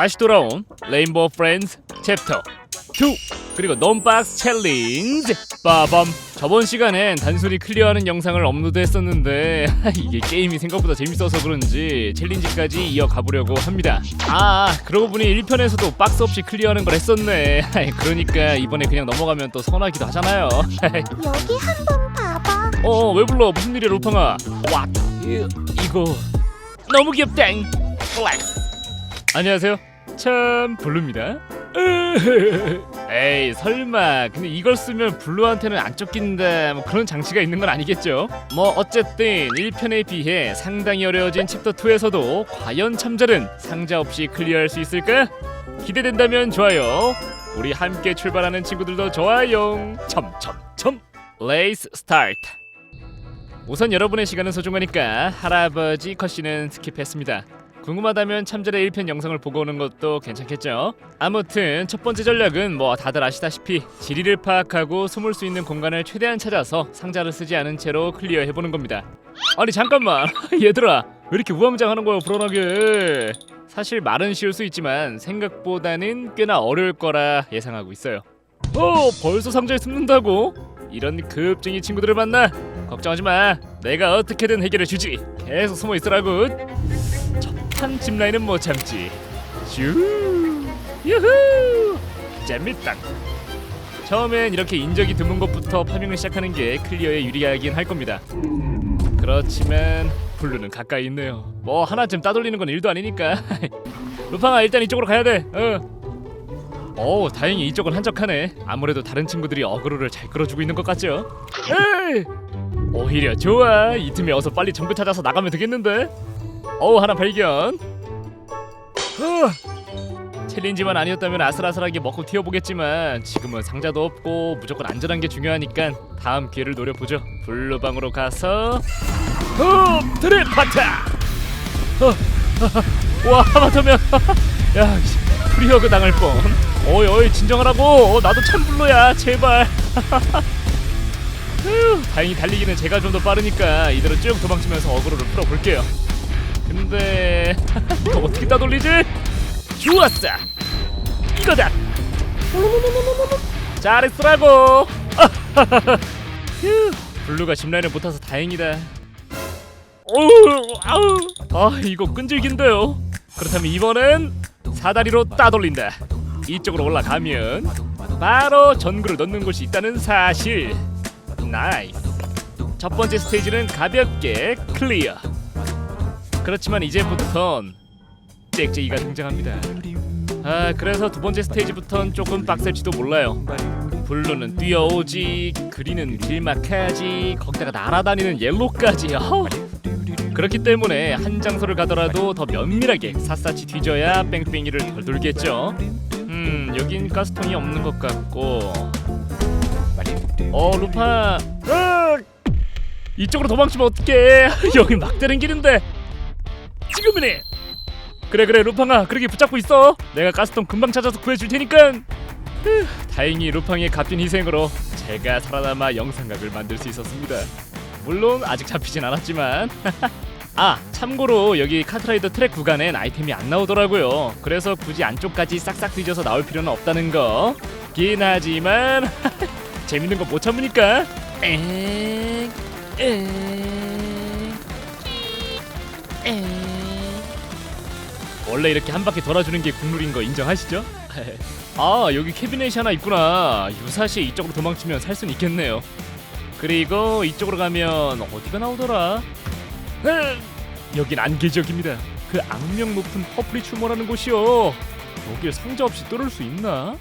다시 돌아온 레인보우 프렌즈 챕터 2 그리고 논박스 챌린지 빠밤. 저번 시간엔 단순히 클리어하는 영상을 업로드했었는데 이게 게임이 생각보다 재밌어서 그런지 챌린지까지 이어가보려고 합니다. 아 그러고 보니 1편에서도 박스 없이 클리어하는 걸 했었네. 그러니까 이번에 그냥 넘어가면 또 서운하기도 하잖아요. 여기 한번 봐봐. 어왜 불러? 무슨 일이야 루팡아? 와 이, 이거 너무 귀엽다잉 플렉스 안녕하세요 참 블루입니다. 에이 설마. 근데 이걸 쓰면 블루한테는 안 쫓긴다 뭐 그런 장치가 있는 건 아니겠죠? 뭐 어쨌든 1편에 비해 상당히 어려워진 챕터 2에서도 과연 참잘은 상자 없이 클리어할 수 있을까? 기대된다면 좋아요. 우리 함께 출발하는 친구들도 좋아요. 첨첨첨. 레이스 스타트 우선 여러분의 시간은 소중하니까 할아버지 컷신은 스킵했습니다. 궁금하다면 참잘의 1편 영상을 보고 오는 것도 괜찮겠죠? 아무튼 첫 번째 전략은 뭐 다들 아시다시피 지리를 파악하고 숨을 수 있는 공간을 최대한 찾아서 상자를 쓰지 않은 채로 클리어해보는 겁니다. 아니 잠깐만 얘들아 왜 이렇게 우왕좌왕하는 거야 불안하게 사실 말은 쉬울 수 있지만 생각보다는 꽤나 어려울 거라 예상하고 있어요. 어 벌써 상자에 숨는다고? 이런 급증이 친구들을 만나 걱정하지 마. 내가 어떻게든 해결해 주지. 계속 숨어 있으라고. 첫판 짚라인은 못 참지. 슈. 유후. 재밌다. 처음엔 이렇게 인적이 드문 곳부터 파밍을 시작하는 게 클리어에 유리하긴 할 겁니다. 그렇지만 블루는 가까이 있네요. 뭐 하나쯤 따돌리는 건 일도 아니니까. 루팡아 일단 이쪽으로 가야 돼. 어. 오 다행히 이쪽은 한적하네 아무래도 다른 친구들이 어그로를 잘 끌어주고 있는 것 같죠 에이 오히려 좋아 이 틈에 어서 빨리 정보 찾아서 나가면 되겠는데 어우 하나 발견. 후. 챌린지만 아니었다면 아슬아슬하게 먹고 튀어보겠지만 지금은 상자도 없고 무조건 안전한 게 중요하니까 다음 기회를 노려보죠. 블루방으로 가서 후 드릴 파타. 어, 와 하마터면 야 씨, 프리허그 당할 뻔. 어이 어이 진정하라고. 어, 나도 참블루야 제발. 휴, 다행히 달리기는 제가 좀 더 빠르니까 이대로 쭉 도망치면서 어그로를 풀어볼게요 근데 어떻게 따돌리지? 좋았어 이거다. 잘했으라고. 휴, 블루가 짚라인을 못 타서 다행이다. 어우 아우. 아 이거 끈질긴데요. 그렇다면 이번엔 사다리로 따돌린다. 이쪽으로 올라가면 바로 전구를 넣는 곳이 있다는 사실. 나이스. 첫 번째 스테이지는 가볍게 클리어 그렇지만 이제부턴 잭잭이가 등장합니다. 아 그래서 두 번째 스테이지부턴 조금 빡셀지도 몰라요. 블루는 뛰어오지 그리는 길막하지 거기다가 날아다니는 옐로까지 어우. 그렇기 때문에 한 장소를 가더라도 더 면밀하게 샅샅이 뒤져야 뺑뺑이를 덜 돌겠죠. 음 여긴 가스통이 없는 것 같고. 어 루파! 이쪽으로 도망치면 어떡해? 여기 막다른 길인데 지금이네. 그래 그래 루팡아 그렇게 붙잡고 있어. 내가 가스통 금방 찾아서 구해줄 테니까. 휴, 다행히 루팡의 값진 희생으로 제가 살아남아 영상각을 만들 수 있었습니다. 물론 아직 잡히진 않았지만. 아 참고로 여기 카트라이더 트랙 구간엔 아이템이 안 나오더라고요. 그래서 굳이 안쪽까지 싹싹 뒤져서 나올 필요는 없다는 거 긴 하지만. 재밌는 거 못 참으니까. 엥, 엥, 엥. 원래 이렇게 한 바퀴 돌아주는 게 국룰인 거 인정하시죠? 아 여기 캐비넷이 하나 있구나 유사시 이쪽으로 도망치면 살 수는 있겠네요 그리고 이쪽으로 가면 어디가 나오더라? 흐, 여긴 안개 지역입니다. 그 악명 높은 퍼플이 출몰하는 곳이요. 여길 상자 없이 뚫을 수 있나?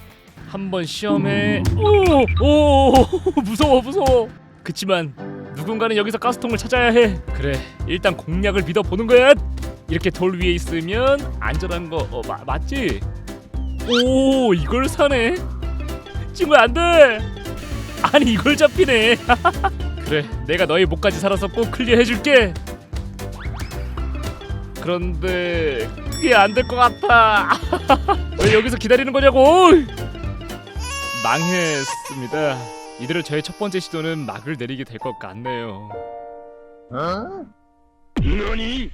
한번 시험해. 오, 오, 무서워, 무서워. 그치만 누군가는 여기서 가스통을 찾아야 해. 그래, 일단 공략을 믿어 보는 거야. 이렇게 돌 위에 있으면 안전한 거 어, 마, 맞지? 오, 이걸 사네. 친구야 안 돼. 아니 이걸 잡히네. 그래, 내가 너의 목까지 살아서 꼭 클리어 해줄게. 그런데 그게 안 될 것 같아. 왜 여기서 기다리는 거냐고? 망했습니다. 이대로 저의 첫 번째 시도는 막을 내리게 될 것 같네요. 너니?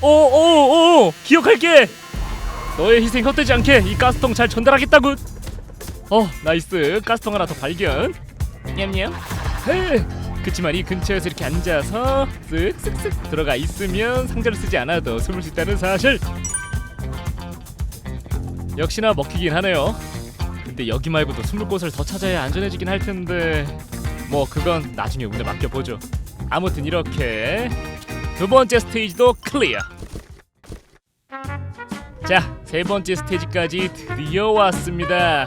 오오오 기억할게. 너의 희생 헛되지 않게 이 가스통 잘 전달하겠다구. 어 나이스 가스통 하나 더 발견. 냠냠. 헤. 그치만 이 근처에서 이렇게 앉아서 쓱쓱쓱 들어가 있으면 상자를 쓰지 않아도 숨을 수 있다는 사실. 역시나 먹히긴 하네요. 근데 여기 말고도 숨을 곳을 더 찾아야 안전해지긴 할 텐데 뭐 그건 나중에 운에 맡겨 보죠. 아무튼 이렇게 두 번째 스테이지도 클리어. 자, 세 번째 스테이지까지 드디어 왔습니다.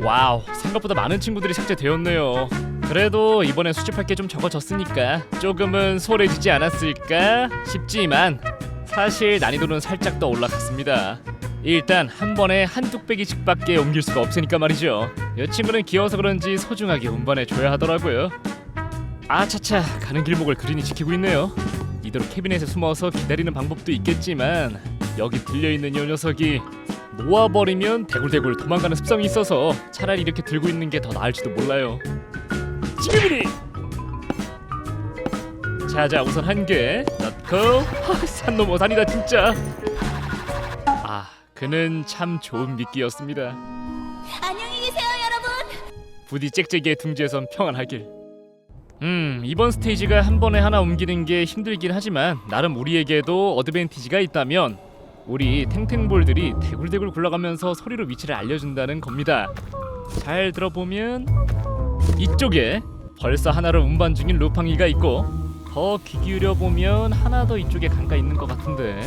와우, 생각보다 많은 친구들이 삭제되었네요. 그래도 이번엔 수집할 게 좀 적어졌으니까 조금은 소홀해지지 않았을까 싶지만 사실 난이도는 살짝 더 올라갔습니다. 일단 한 번에 한 뚝배기씩밖에 옮길 수가 없으니까 말이죠. 이 친구는 귀여워서 그런지 소중하게 운반해 줘야 하더라고요. 아차차 가는 길목을 그린이 지키고 있네요. 이대로 캐비넷에 숨어서 기다리는 방법도 있겠지만 여기 들려 있는 이 녀석이 놓아버리면 대굴대굴 도망가는 습성이 있어서 차라리 이렇게 들고 있는 게 더 나을지도 몰라요. 지금이니. 자자 우선 한개 넣고 하, 산 넘어 다니다 진짜. 아 그는 참 좋은 미끼였습니다. 안녕히 계세요, 여러분. 부디 짹짹이의 둥지에선 평안하길. 음 이번 스테이지가 한 번에 하나 옮기는 게 힘들긴 하지만 나름 우리에게도 어드밴티지가 있다면 우리 탱탱볼들이 대굴대굴 굴러가면서 소리로 위치를 알려준다는 겁니다. 잘 들어보면 이쪽에 벌써 하나를 운반 중인 루팡이가 있고 더 귀 기울여 보면 하나 더 이쪽에 강가 있는 것 같은데.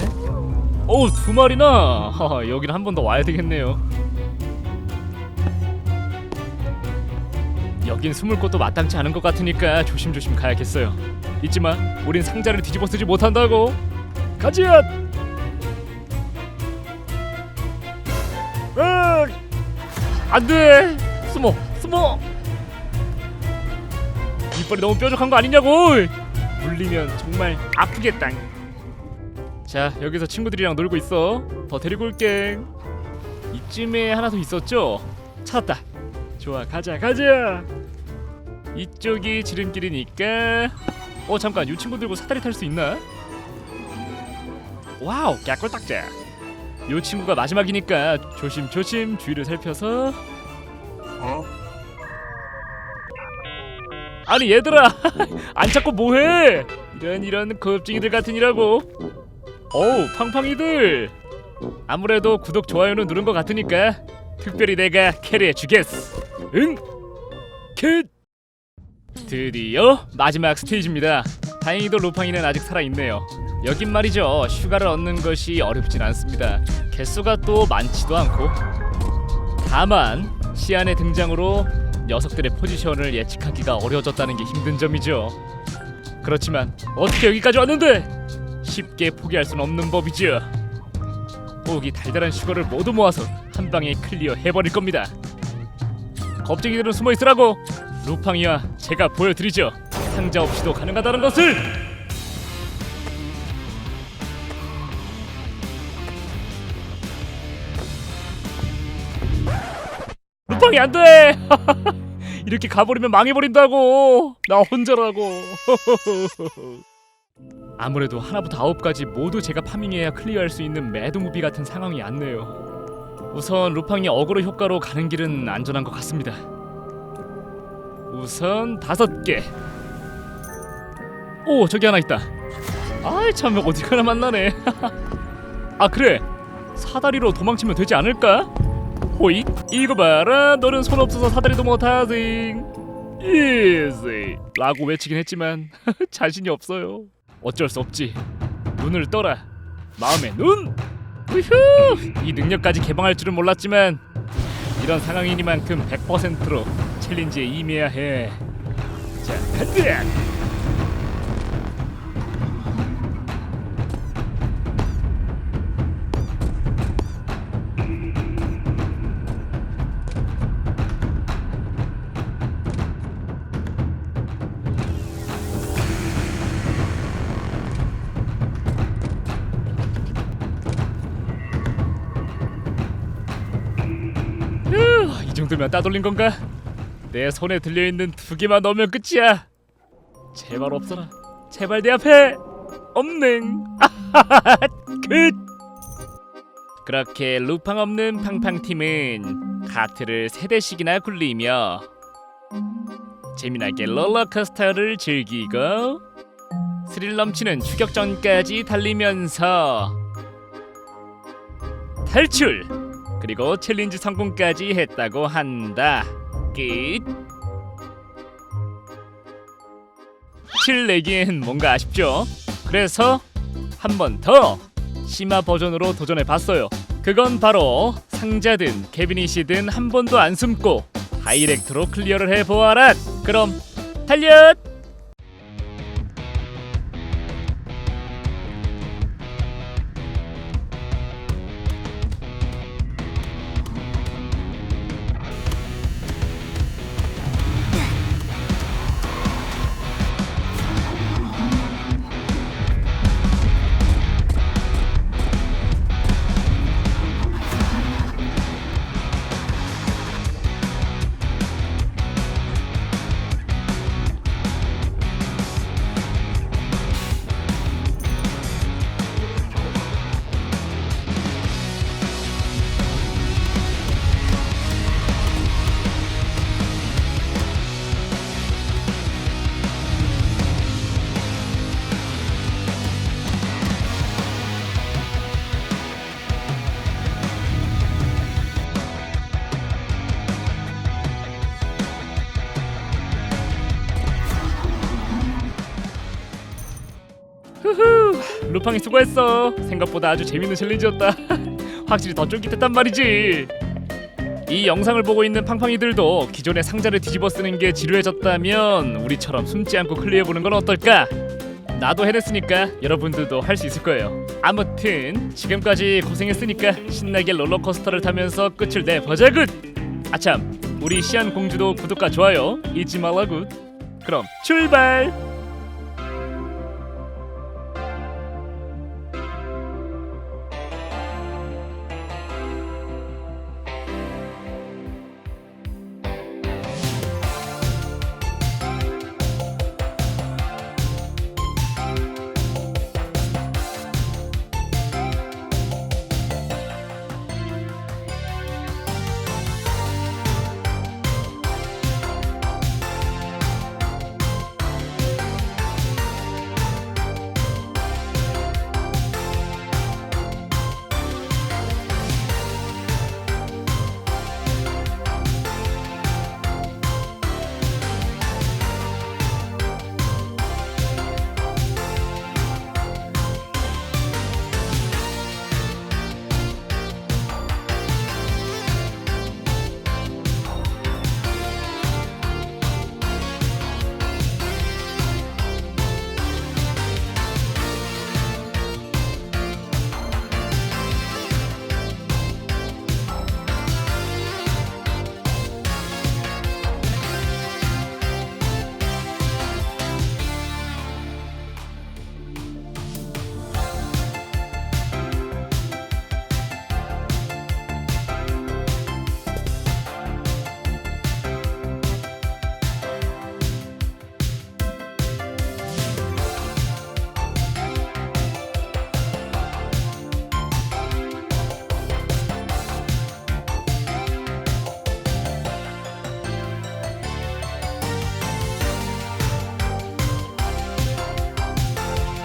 어두 마리나. 하하, 여기는 한번 더 와야 되겠네요. 여긴 숨을 곳도 마땅치 않은 것 같으니까 조심조심 가야겠어요. 잊지마, 우린 상자를 뒤집어 쓰지 못한다고. 가지야. 으, 안돼. 숨어, 숨어. 이빨이 너무 뾰족한 거 아니냐고. 물리면 정말 아프겠다. 자, 여기서 친구들이랑 놀고 있어. 더 데리고 올게. 이쯤에 하나 더 있었죠? 찾았다. 좋아 가자 가자 이쪽이 지름길이니까 어 잠깐 이 친구 들고 사다리 탈 수 있나? 와우 깨꿀딱자 이 친구가 마지막이니까 조심조심 주위를 살펴서 아니 얘들아 안 찾고 뭐해 이런 이런 겁쟁이들 같으니라고 어우 팡팡이들 아무래도 구독 좋아요는 누른 것 같으니까 특별히 내가 캐리해 주겠어. 응? 캣. 드디어 마지막 스테이지입니다. 다행히도 루팡이는 아직 살아 있네요. 여긴 말이죠. 휴가를 얻는 것이 어렵진 않습니다. 개수가 또 많지도 않고. 다만 시안의 등장으로 녀석들의 포지션을 예측하기가 어려워졌다는 게 힘든 점이죠. 그렇지만 어떻게 여기까지 왔는데 쉽게 포기할 수는 없는 법이죠. 꼭이 달달한 슈거를 모두 모아서 한 방에 클리어 해버릴 겁니다. 겁쟁이들은 숨어 있으라고. 루팡이와 제가 보여드리죠. 상자 없이도 가능하다는 것을. 루팡이 안 돼. 이렇게 가버리면 망해버린다고. 나 혼자라고. 아무래도 하나부터 아홉까지 모두 제가 파밍해야 클리어할 수 있는 매드무비 같은 상황이 안네요. 우선 루팡이 어그로 효과로 가는 길은 안전한 것 같습니다. 우선 다섯 개. 오 저기 하나 있다. 아이 참 어디 가나 만나네. 아 그래 사다리로 도망치면 되지 않을까? 호이 이거 봐라 너는 손 없어서 사다리도 못하지. 이지 라고 외치긴 했지만 자신이 없어요. 어쩔 수 없지. 눈을 떠라. 마음의 눈. 우후! 이 능력까지 개방할 줄은 몰랐지만 이런 상황이니만큼 100%로 챌린지에 임해야 해. 자, 간다. 휴, 이 정도면 따돌린 건가? 내 손에 들려 있는 두 개만 넣으면 끝이야. 제발 없어라. 제발 내 앞에 없는. 끝. 그렇게 루팡 없는 팡팡팀은 카트를 세 대씩이나 굴리며 재미나게 롤러코스터를 즐기고 스릴 넘치는 추격전까지 달리면서 탈출 그리고 챌린지 성공까지 했다고 한다. 끝. 7 내기엔 뭔가 아쉽죠? 그래서 한 번 더 심화 버전으로 도전해 봤어요. 그건 바로 상자든 캐비닛이든 한 번도 안 숨고 다이렉트로 클리어를 해 보아라. 그럼 달려! 루팡이 수고했어. 생각보다 아주 재밌는 챌린지였다. 확실히 더 쫄깃했단 말이지. 이 영상을 보고 있는 팡팡이들도 기존의 상자를 뒤집어 쓰는 게 지루해졌다면 우리처럼 숨지 않고 클리어해보는 건 어떨까? 나도 해냈으니까 여러분들도 할 수 있을 거예요. 아무튼 지금까지 고생했으니까 신나게 롤러코스터를 타면서 끝을 내보자굿! 아참 우리 시안 공주도 구독과 좋아요 잊지 말라굿. 그럼 출발